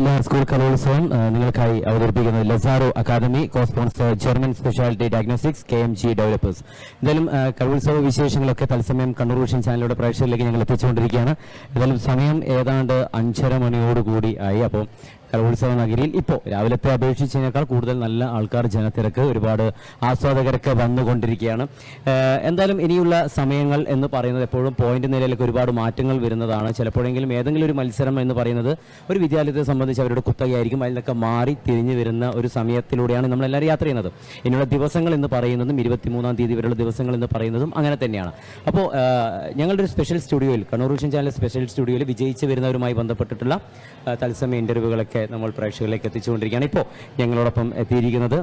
ജില്ലാ സ്കൂൾ കലോത്സവം നിങ്ങൾക്കായി അവതരിപ്പിക്കുന്നത് Lazaro academy cosponsor German speciality diagnostics K M G developers. എന്തായാലും കലോത്സവ വിശേഷങ്ങളൊക്കെ തത്സമയം കണ്ണൂർ വിഷൻ ചാനലിലൂടെ പ്രേക്ഷകരിലേക്ക് ഞങ്ങൾ എത്തിച്ചുകൊണ്ടിരിക്കുകയാണ്. എന്തായാലും സമയം ഏതാണ്ട് അഞ്ചര മണിയോടുകൂടി ആയി. അപ്പോൾ കലോത്സവ നഗരിയിൽ ഇപ്പോൾ രാവിലത്തെ അപേക്ഷിച്ചതിനേക്കാൾ കൂടുതൽ നല്ല ആൾക്കാർ ജനത്തിരക്ക് ഒരുപാട് ആസ്വാദകരൊക്കെ വന്നുകൊണ്ടിരിക്കുകയാണ്. എന്തായാലും ഇനിയുള്ള സമയങ്ങൾ എന്ന് പറയുന്നത് എപ്പോഴും പോയിന്റ് നിലയിലൊക്കെ ഒരുപാട് മാറ്റങ്ങൾ വരുന്നതാണ്. ചിലപ്പോഴെങ്കിലും ഏതെങ്കിലും ഒരു മത്സരം എന്ന് പറയുന്നത് ഒരു വിദ്യാലയത്തെ സംബന്ധിച്ച് അവരുടെ കുത്തകയായിരിക്കും. അതിൽ മാറി തിരിഞ്ഞു വരുന്ന ഒരു സമയത്തിലൂടെയാണ് നമ്മളെല്ലാവരും യാത്ര ചെയ്യുന്നത്. ഇനിയുള്ള ദിവസങ്ങൾ എന്ന് പറയുന്നതും ഇരുപത്തിമൂന്നാം തീയതി വരെയുള്ള ദിവസങ്ങൾ എന്ന് പറയുന്നതും അങ്ങനെ തന്നെയാണ്. അപ്പോൾ ഞങ്ങളുടെ ഒരു സ്പെഷ്യൽ സ്റ്റുഡിയോയിൽ കണ്ണൂർ വിഷൻ ചാനൽ സ്പെഷ്യൽ സ്റ്റുഡിയോയിൽ വിജയിച്ച് വരുന്നവരുമായി ബന്ധപ്പെട്ടിട്ടുള്ള തത്സമയ തത്സമയ ഇന്റർവ്യൂകളൊക്കെ നമ്മൾ പ്രേക്ഷകരിലേക്ക് എത്തിച്ചുകൊണ്ടിരിക്കുകയാണ്. ഇപ്പോൾ ഞങ്ങളോടൊപ്പം എത്തിയിരിക്കുന്നത്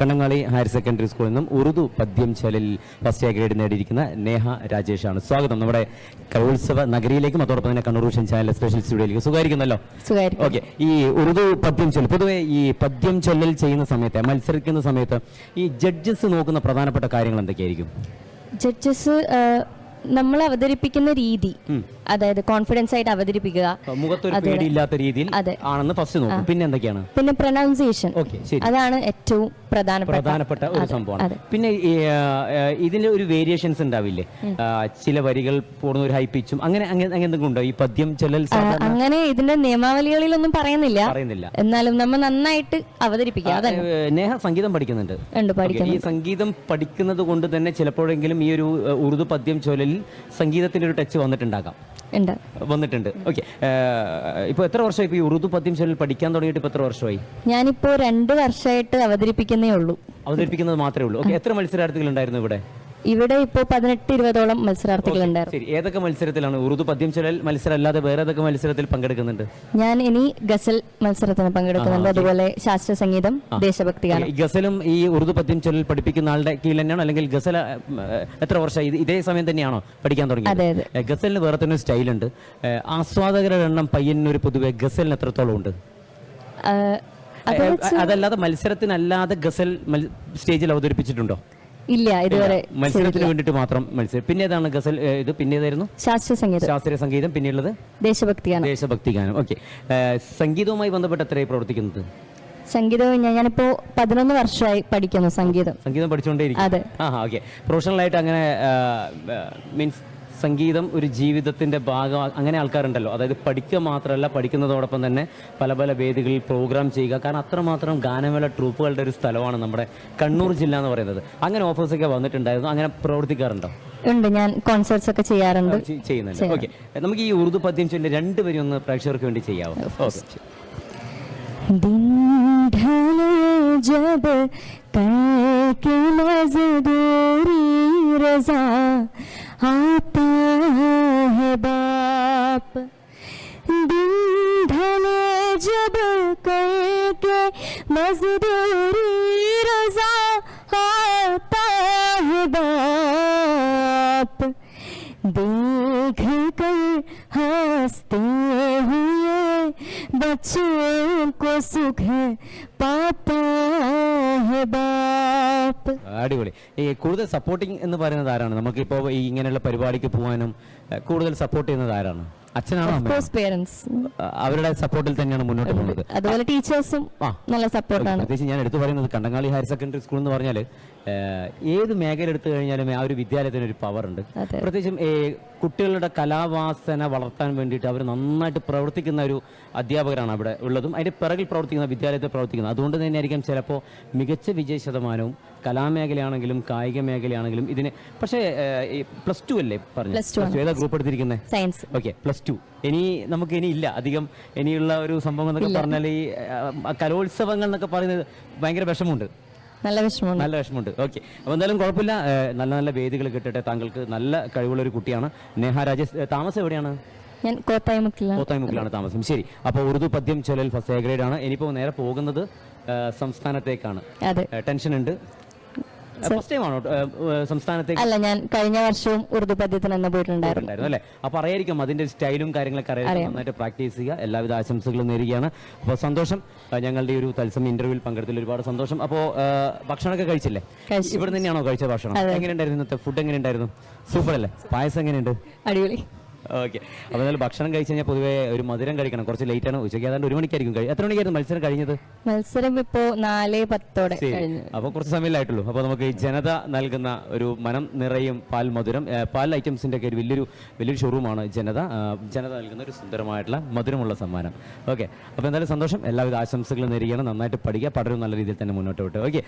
കണ്ണങ്ങാളി ഹയർ സെക്കൻഡറി സ്കൂളിൽ നിന്നും ഉറുദു പദ്യം ചലിൽ ഫസ്റ്റ് എ ഗ്രേഡ് നേടിയിരിക്കുന്ന നേഹ രാജേഷാണ്. സ്വാഗതം. നമ്മുടെ കലോത്സവ നഗരിയിലേക്കും അതോടൊപ്പം തന്നെ കണ്ണൂർ വിഷൻ ചാനൽ സ്പെഷ്യൽ സ്റ്റുഡിയോയിലേക്ക് സുഖമായിരിക്കുന്നല്ലോ? ഓക്കെ. ഈ ഉറുദു പദ്യം ചൊല്ലി പൊതുവെ ഈ പദ്യം ചൊല്ലൽ ചെയ്യുന്ന സമയത്ത് മത്സരിക്കുന്ന സമയത്ത് ഈ ജഡ്ജസ് നോക്കുന്ന പ്രധാനപ്പെട്ട കാര്യങ്ങൾ എന്തൊക്കെയായിരിക്കും? ജഡ്ജസ് നമ്മൾ അവതരിപ്പിക്കുന്ന രീതി അതായത് കോൺഫിഡൻസ് ആയിട്ട് അവതരിപ്പിക്കുക. മുഖത്തൊരു. പേടിയില്ലാത്ത രീതിയിൽ ആണെന്ന് ഫസ്റ്റ് നോക്കും. പിന്നെ എന്തൊക്കെയാണ്? പിന്നെ പ്രൊനൗൺസിയേഷൻ അതാണ് ഏറ്റവും പ്രധാനപ്പെട്ട ഒരു സംഭവമാണ്. പിന്നെ ഇതിന്റെ ഒരു വേരിയേഷൻസ് ഉണ്ടാവില്ലേ? ചില വരികൾ പോകുന്ന ഒരു ഹൈ പിച്ചും അങ്ങനെ അങ്ങനെ എന്തെങ്കിലും ഉണ്ടോ? ഈ പദ്യം ചില അങ്ങനെ ഇതിന്റെ നിയമാവലികളിലൊന്നും പറയുന്നില്ല. പറയുന്നില്ല. എന്നാലും നമ്മൾ നന്നായിട്ട് അവതരിപ്പിക്കുക. നേഹ സംഗീതം പഠിക്കുന്നുണ്ട്. ഈ സംഗീതം പഠിക്കുന്നത് കൊണ്ട് തന്നെ ചിലപ്പോഴെങ്കിലും ഈ ഒരു ഉറുദു പദ്യം ചൊല്ലലിൽ സംഗീതത്തിന്റെ ഒരു ടച്ച് വന്നിട്ടുണ്ടാകാം. ഉണ്ട്. വന്നിട്ടുണ്ട്. ഓക്കെ ഇപ്പൊ എത്ര വർഷമായി? ഇപ്പോൾ ഈ ഉറുദു പദ്യം ചൊല്ലിൽ പഠിക്കാൻ തുടങ്ങിയിട്ട് ഇപ്പൊ എത്ര വർഷമായി? ഞാനിപ്പോ രണ്ട് വർഷമായിട്ട് അവതരിപ്പിക്കുന്നേ ഉള്ളൂ. അവതരിപ്പിക്കുന്നത് മാത്രമേ ഉള്ളൂ. ഓക്കെ എത്ര മത്സരാർത്ഥികൾ ഉണ്ടായിരുന്നു ഇവിടെ? ഇവിടെ ഇപ്പോ പതിനെട്ട് ഇരുപതോളം മത്സരാർത്ഥികൾ ഉണ്ടായിരുന്നു. ശരി. ഏതൊക്കെ മത്സരത്തിലാണ്? ഉറുദു പദ്യം ചൊല്ലൽ മത്സരം അല്ലാതെ വേറെ ഏതൊക്കെ മത്സരത്തിൽ പങ്കെടുക്കുന്നുണ്ട്? ഞാൻ ഇനി ഗസൽ മത്സരത്തിന് പങ്കെടുക്കുന്നുണ്ട്. അതുപോലെ ശാസ്ത്ര സംഗീതം ദേശഭക്തി ഗാനം. ഈ ഗസലും ഈ ഉറുദു പദ്യം ചൊല്ലൽ പഠിപ്പിക്കുന്ന ആളുടെ കീഴിൽ തന്നെയാണോ? അല്ലെങ്കിൽ ഗസൽ എത്ര വർഷം? ഇതേ സമയം തന്നെയാണോ പഠിക്കാൻ തുടങ്ങിയത്? അതെ അതെ. ഏ, ഗസലിന് വേറെ തന്നെ സ്റ്റൈലുണ്ട്. ആസ്വാദകരുടെ എണ്ണം പയ്യന്നൂർ പൊതുവെ ഗസലിന് എത്രത്തോളം ഉണ്ട്? ആ, അത് ഏ, അതല്ലാതെ മത്സരത്തിനല്ലാതെ ഗസൽ മൽ- സ്റ്റേജിൽ അവതരിപ്പിച്ചിട്ടുണ്ടോ? ഇല്ല ഇതുവരെ മത്സരത്തിന് വേണ്ടിട്ട് മാത്രം മത്സരം. പിന്നെ ഏതാണ് ഗസൽ ഇത് പിന്നെ ഏതായിരുന്നു ശാസ്ത്രീയ സംഗീതം. ശാസ്ത്രീയ സംഗീതം പിന്നെയുള്ളത്? ദേശഭക്തി ഗാനം ദേശഭക്തി ഗാനം. ഓക്കെ. സംഗീതവുമായി ബന്ധപ്പെട്ട് എത്രയായി പ്രവർത്തിക്കുന്നത്? സംഗീതവും ഞാൻ ഞാനിപ്പോ പതിനൊന്ന് വർഷമായി പഠിക്കുന്നു സംഗീതം. സംഗീതം പഠിച്ചുകൊണ്ടേ അതെ. ആ ഓക്കെ. പ്രൊഫഷണലായിട്ട് അങ്ങനെ മീൻസ് സംഗീതം ഒരു ജീവിതത്തിന്റെ ഭാഗം അങ്ങനെ ആൾക്കാരുണ്ടല്ലോ അതായത് പഠിക്കുക മാത്രമല്ല പഠിക്കുന്നതോടൊപ്പം തന്നെ പല പല വേദികളിൽ പ്രോഗ്രാം ചെയ്യുക കാരണം അത്രമാത്രം ഗാനമേള ട്രൂപ്പുകളുടെ ഒരു സ്ഥലമാണ് നമ്മുടെ കണ്ണൂർ ജില്ല എന്ന് പറയുന്നത് അങ്ങനെ ഓഫേഴ്സൊക്കെ വന്നിട്ടുണ്ടായിരുന്നു അങ്ങനെ പ്രവർത്തിക്കാറുണ്ടോ ഉണ്ട് ഞാൻ കോൺസേർട്സ് ഒക്കെ ചെയ്യാറുണ്ട് ചെ- ചെയ്യുന്നുണ്ട് ഓക്കെ നമുക്ക് ഈ ഉറുദു പദ്യം ചൊല്ലി രണ്ടുപേരും ഒന്ന് പ്രേക്ഷകർക്ക് വേണ്ടി ചെയ്യാവോ ഓക്കെ दिन ढले जब करके मजदूरी रजा दिन ढले जब करके मजदूरी रजा आता है बाप देख कर हंसते हुए बच्चों को सुख पाता है बाप അടിപൊളി ഈ കൂടുതൽ സപ്പോർട്ടിങ് എന്ന് പറയുന്നത് ആരാണ് നമുക്കിപ്പോൾ ഈ ഇങ്ങനെയുള്ള പരിപാടിക്ക് പോകാനും ഏഹ്, കൂടുതൽ സപ്പോർട്ട് ചെയ്യുന്നത് ആരാണ് അച്ഛനാണോ? പേരൻസ് അവരുടെ സപ്പോർട്ടിൽ തന്നെയാണ് മുന്നോട്ട് പോകുന്നത്. അതുപോലെ ടീച്ചേഴ്സും നല്ല സപ്പോർട്ടാണ് പ്രത്യേകിച്ച് ഞാൻ എടുത്തു പറയുന്നത് കണ്ടങ്ങാളി ഹയർ സെക്കൻഡറി സ്കൂൾ എന്ന് പറഞ്ഞാൽ ഏത് മേഖല എടുത്തു കഴിഞ്ഞാലും ആ ഒരു വിദ്യാലയത്തിന് ഒരു പവർ ഉണ്ട്. പ്രത്യേകിച്ചും കുട്ടികളുടെ കലാവാസന വളർത്താൻ വേണ്ടിയിട്ട് അവർ നന്നായിട്ട് പ്രവർത്തിക്കുന്ന ഒരു അധ്യാപകരാണ് അവിടെ ഉള്ളതും. അതിന്റെ പിറകിൽ പ്രവർത്തിക്കുന്ന വിദ്യാലയത്തിൽ പ്രവർത്തിക്കുന്നത് അതുകൊണ്ട് തന്നെയായിരിക്കും ചിലപ്പോൾ മികച്ച വിജയ ശതമാനവും കലാമേഖലയാണെങ്കിലും കായിക മേഖലയാണെങ്കിലും ഇതിന് പക്ഷേ പ്ലസ് ടു അല്ലേ പറഞ്ഞു ഏതാ ഗ്രൂപ്പ് എടുത്തിരിക്കുന്നത് സയൻസ്. Okay plus two. ഇനി നമുക്ക് ഇനി ഇല്ല. അധികം ഇനിയുള്ള ഒരു സംഭവം എന്നൊക്കെ പറഞ്ഞാൽ ഈ കലോത്സവങ്ങൾ എന്നൊക്കെ പറയുന്നത് ഭയങ്കര വിഷമമുണ്ട്. നല്ല വിഷമമുണ്ട്. നല്ല വിഷമമുണ്ട്. ഓക്കെ. അപ്പോൾ എന്തായാലും കുഴപ്പമില്ല. നല്ല നല്ല വേദികൾ കിട്ടട്ടെ. താങ്കൾക്ക് നല്ല കഴിവുള്ള ഒരു കുട്ടിയാണ്. നേഹ രാജേഷ് താമസം എവിടെയാണ്? ഞാൻ കോത്തായ്മുക്കിലാണ് കോത്തായ്മുക്കിലാണ് താമസം. ശരി. അപ്പോൾ ഉറുദു പദ്യം ചൊല്ലൽ ഫസ്റ്റ് ഗ്രേഡ് ആണ്. ഇനിയിപ്പോൾ നേരെ പോകുന്നത് സംസ്ഥാനത്തേക്കാണ്. ടെൻഷൻ ഉണ്ട്. ഫസ്റ്റ് ടൈം ആണോ? ഏ, ഏ, സംസ്ഥാനത്തേക്ക്? അല്ല ഞാൻ കഴിഞ്ഞ വർഷവും ഉറുദു പദ്യത്തിന് തന്നെ പോയിട്ടുണ്ടായിരുന്നു. അല്ലെ? അപ്പൊ അറിയായിരിക്കും അതിന്റെ സ്റ്റൈലും കാര്യങ്ങളൊക്കെ അറിയാം. നന്നായിട്ട് പ്രാക്ടീസ് ചെയ്യുക എല്ലാവിധ ആശംസകളും നേരുകയാണ്. അപ്പോൾ സന്തോഷം. ഞങ്ങളുടെ ഈ ഒരു തത്സമയ ഇന്റർവ്യൂവിൽ പങ്കെടുത്തതിൽ ഒരുപാട് സന്തോഷം. അപ്പോൾ ഭക്ഷണമൊക്കെ കഴിച്ചില്ലേ? കഴിച്ചു. ഇവിടെ തന്നെയാണോ കഴിച്ച ഭക്ഷണം? എങ്ങനെയുണ്ടായിരുന്നു ഇന്നത്തെ ഫുഡ് എങ്ങനെയുണ്ടായിരുന്നു? സൂപ്പർ അല്ലേ പായസം എങ്ങനെയുണ്ട്? അടിപൊളി. ഓക്കെ അപ്പോൾ എന്തായാലും ഭക്ഷണം കഴിച്ചു കഴിഞ്ഞാൽ പൊതുവേ ഒരു മധുരം കഴിക്കണം. കുറച്ച് ലേറ്റ് ആണ്. ഉച്ചയ്ക്ക് ഏതാണ്ട് ഒരു മണിക്കായിരിക്കും കഴിയും എത്ര മണിക്കായിരുന്നു മത്സരം കഴിഞ്ഞത്? മത്സരം ഇപ്പോ നാല് പത്തോടെ അപ്പോൾ കുറച്ച് സമയമില്ലായിട്ടുള്ളൂ. അപ്പോൾ നമുക്ക് ജനത നൽകുന്ന ഒരു മനം നിറയും പാൽ മധുരം പാൽ ഐറ്റംസിന്റെ ഒക്കെ ഒരു വലിയൊരു വലിയൊരു ഷോറൂമാണ് ജനത. ജനത നൽകുന്ന ഒരു സുന്ദരമായിട്ടുള്ള മധുരമുള്ള സമ്മാനം. ഓക്കെ അപ്പോൾ എന്തായാലും സന്തോഷം. എല്ലാവിധ ആശംസകളും നേരിയണം നന്നായിട്ട് പഠിക്കുക. പഠനം നല്ല രീതിയിൽ തന്നെ മുന്നോട്ട് വിട്ടു ഓക്കെ